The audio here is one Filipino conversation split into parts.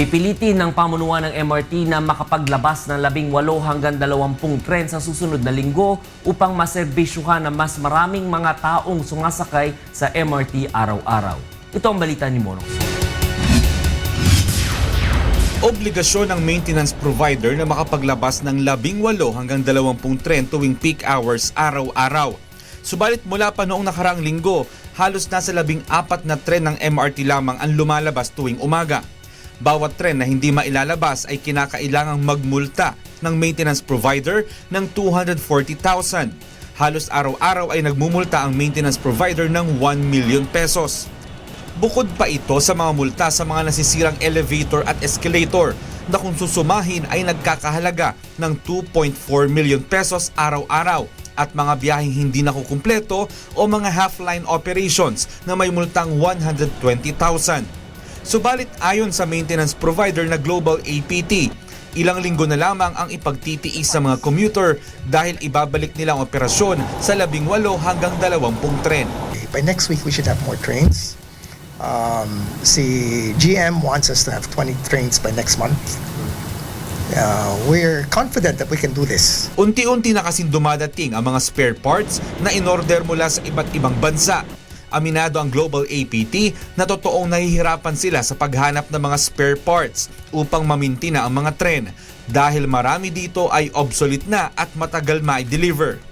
Pipilitin ng pamunuan ng MRT na makapaglabas ng 18 hanggang 20 tren sa susunod na linggo upang maserbisyuhan ng mas maraming mga taong sumasakay sa MRT araw-araw. Ito ang balita ni Monong. Obligasyon ng maintenance provider na makapaglabas ng 18 hanggang 20 tren tuwing peak hours araw-araw. Subalit mula pa noong nakaraang linggo, halos nasa 14 na tren ng MRT lamang ang lumalabas tuwing umaga. Bawat tren na hindi mailalabas ay kinakailangang magmulta ng maintenance provider ng 240,000. Halos araw-araw ay nagmumulta ang maintenance provider ng 1 million pesos. Bukod pa ito sa mga multa sa mga nasisirang elevator at escalator na kung susumahin ay nagkakahalaga ng 2.4 million pesos araw-araw at mga biyaheng hindi nakukumpleto o mga half-line operations na may multang 120,000. Subalit ayon sa maintenance provider na Global APT, ilang linggo na lamang ang ipagtitiis sa mga commuter dahil ibabalik nilang operasyon sa 18 hanggang 20 tren. By next week, we should have more trains. Um, si GM wants us to have 20 trains by next month. Uh, we're confident that we can do this. Unti-unti na kasing dumadating ang mga spare parts na inorder mula sa iba't ibang bansa. Aminado ang Global APT na totoong nahihirapan sila sa paghanap ng mga spare parts upang maminti na ang mga tren dahil marami dito ay obsolete na at matagal ma-deliver.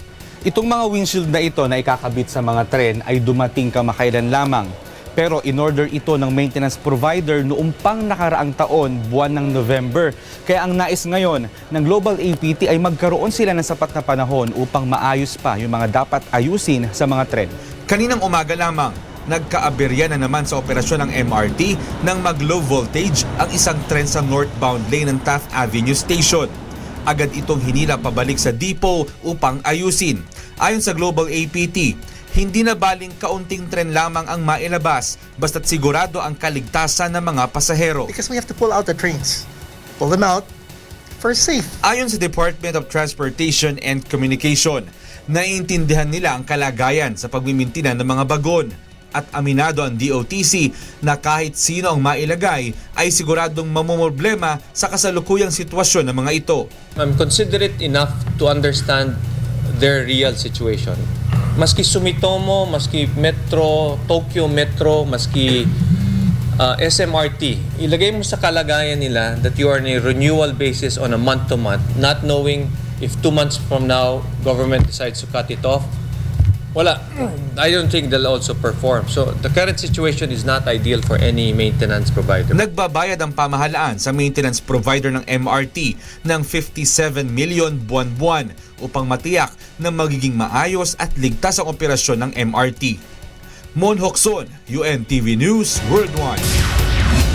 Itong mga windshield na ito na ikakabit sa mga tren ay dumating kamakailan lamang. Pero in-order ito ng maintenance provider noong pang nakaraang taon, buwan ng November. Kaya ang nais ngayon ng Global APT ay magkaroon sila ng sapat na panahon upang maayos pa yung mga dapat ayusin sa mga tren. Kaninang umaga lamang, nagkaaberya na naman sa operasyon ng MRT nang mag-low voltage ang isang tren sa northbound lane ng Taft Avenue Station. Agad itong hinila pabalik sa depot upang ayusin. Ayon sa Global APT, hindi na baling kaunting tren lamang ang mailabas basta't sigurado ang kaligtasan ng mga pasahero. Because we have to pull out the trains. Pull them out for safe. Ayon sa Department of Transportation and Communication, naiintindihan nila ang kalagayan sa pagmimintinan ng mga bagon at aminado ang DOTC na kahit sino ang mailagay ay siguradong mamumroblema sa kasalukuyang sitwasyon ng mga ito. I'm considerate enough to understand their real situation. Maski Sumitomo, maski Metro, Tokyo Metro, maski uh, SMRT, ilagay mo sa kalagayan nila that you are on a renewal basis on a month-to-month, not knowing if two months from now, government decides to cut it off. Wala. I don't think they'll also perform. So the current situation is not ideal for any maintenance provider. Nagbabayad ang pamahalaan sa maintenance provider ng MRT ng 57 million buwan-buwan upang matiyak na magiging maayos at ligtas ang operasyon ng MRT. Mon Hokson, UNTV News Worldwide.